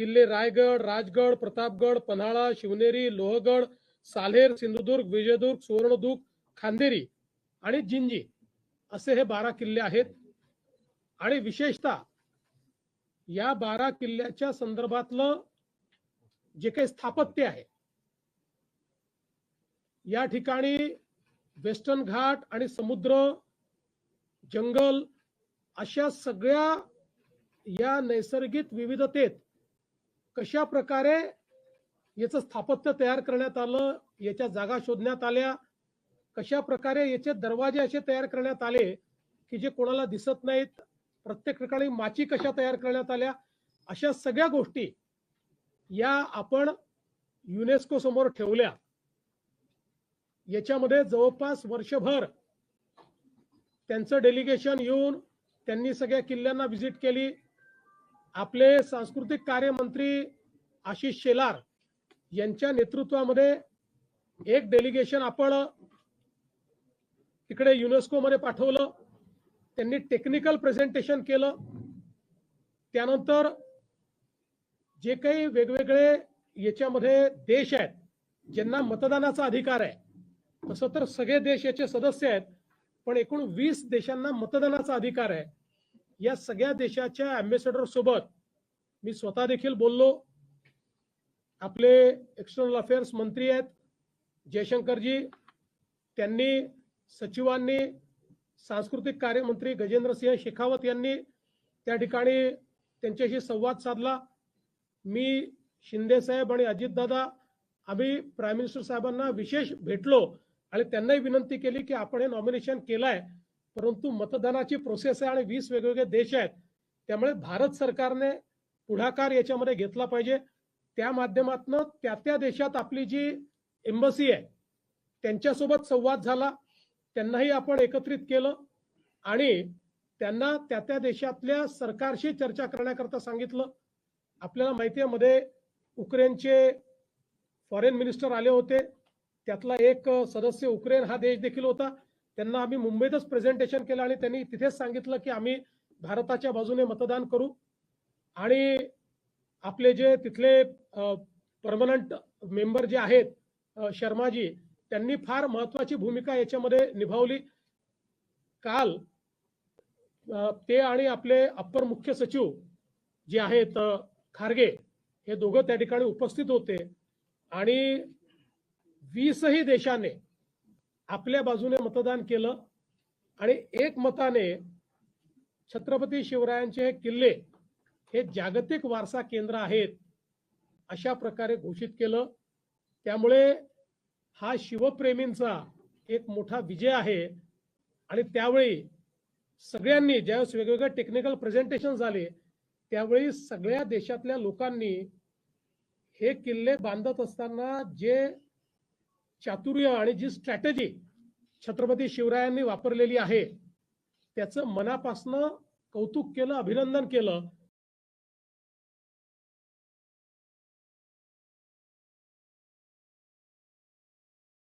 किल्ले रायगड राजगड प्रतापगड पन्हाळा शिवनेरी लोहगड सालेर सिंधुदुर्ग विजयदुर्ग सुवर्णदुर्ग खांदेरी आणि जिंजी असे हे बारा किल्ले आहेत. आणि विशेषतः या बारा किल्ल्याच्या संदर्भातलं जे काही स्थापत्य आहे या ठिकाणी वेस्टर्न घाट आणि समुद्र जंगल अशा सगळ्या या नैसर्गिक विविधतेत कशा प्रकारे याचं स्थापत्य तयार करण्यात आलं याच्या जागा शोधण्यात आल्या कशा प्रकारे याचे दरवाजे असे तयार करण्यात आले की जे कोणाला दिसत नाहीत प्रत्येक ठिकाणी माची कशा तयार करण्यात आल्या अशा सगळ्या गोष्टी या आपण युनेस्को समोर ठेवल्या. याच्यामध्ये जवळपास वर्षभर त्यांचं डेलिगेशन येऊन त्यांनी सगळ्या किल्ल्यांना व्हिजिट केली. आपले सांस्कृतिक कार्यमंत्री आशिष शेलार यांच्या नेतृत्वामध्ये एक डेलिगेशन आपण तिकडे युनेस्को मध्ये पाठवलं. त्यांनी टेक्निकल प्रेझेंटेशन केलं. त्यानंतर जे काही वेगवेगळे याच्यामध्ये देश आहेत ज्यांना मतदानाचा अधिकार आहे तसं तर सगळे देश याचे सदस्य आहेत पण एकूण वीस देशांना मतदानाचा अधिकार आहे. या सगळ्या देशाच्या अम्बेसेडर सोबत मी स्वतः देखील बोललो. आपले एक्सटर्नल अफेअर्स मंत्री आहेत जयशंकरजी. त्यांनी सचिवांनी सांस्कृतिक कार्यमंत्री गजेंद्रसिंह शेखावत यांनी त्या ठिकाणी त्यांच्याशी संवाद साधला. मी शिंदे साहेब आणि अजितदादा आम्ही प्राईम मिनिस्टर साहेबांना विशेष भेटलो आणि त्यांनाही विनंती केली की आपण हे नॉमिनेशन केलंय. परंतु मतदानाची प्रोसेस आहे आणि वीस वेगवेगळे देश आहेत. त्यामुळे भारत सरकारने पुढाकार याच्यामध्ये घेतला पाहिजे. त्या माध्यमातून त्या त्या देशात आपली जी एम्बसी आहे त्यांच्यासोबत संवाद झाला. त्यांनाही आपण एकत्रित केलं. आणि त्यांना त्या त्या देशातल्या सरकारशी चर्चा करण्याकरता सांगितलं. आपल्याला माहिती आहे मध्ये उक्रेनचे फॉरेन मिनिस्टर आले होते. त्यातला एक सदस्य उक्रेन हा देश देखील होता. त्यांना आम्ही मुंबईतच प्रेझेंटेशन केलं आणि त्यांनी तिथेच सांगितलं की आम्ही भारताच्या बाजूने मतदान करू. आणि आपले जे तिथले परमनंट मेंबर जे आहेत शर्माजी त्यांनी फार महत्वाची भूमिका याच्यामध्ये निभावली. काल ते आणि आपले अप्पर मुख्य सचिव जे आहेत खारगे हे दोघं त्या ठिकाणी उपस्थित होते. आणि वीसही देशाने आपल्या बाजूने मतदान केलं आणि एक मताने छत्रपती शिवरायांचे हे किल्ले हे जागतिक वारसा केंद्र आहेत अशा प्रकारे घोषित केलं. त्यामुळे हा शिवप्रेमींचा एक मोठा विजय आहे आणि त्यावेळी सगळ्यांनी ज्यावेळेस वेगवेगळे टेक्निकल प्रेझेंटेशन झाले त्यावेळी सगळ्या देशातल्या लोकांनी हे किल्ले बांधत असताना जे चातुर्य आणि जी स्ट्रॅटेजी छत्रपती शिवरायांनी वापरलेली आहे त्याचं मनापासनं कौतुक केलं अभिनंदन केलं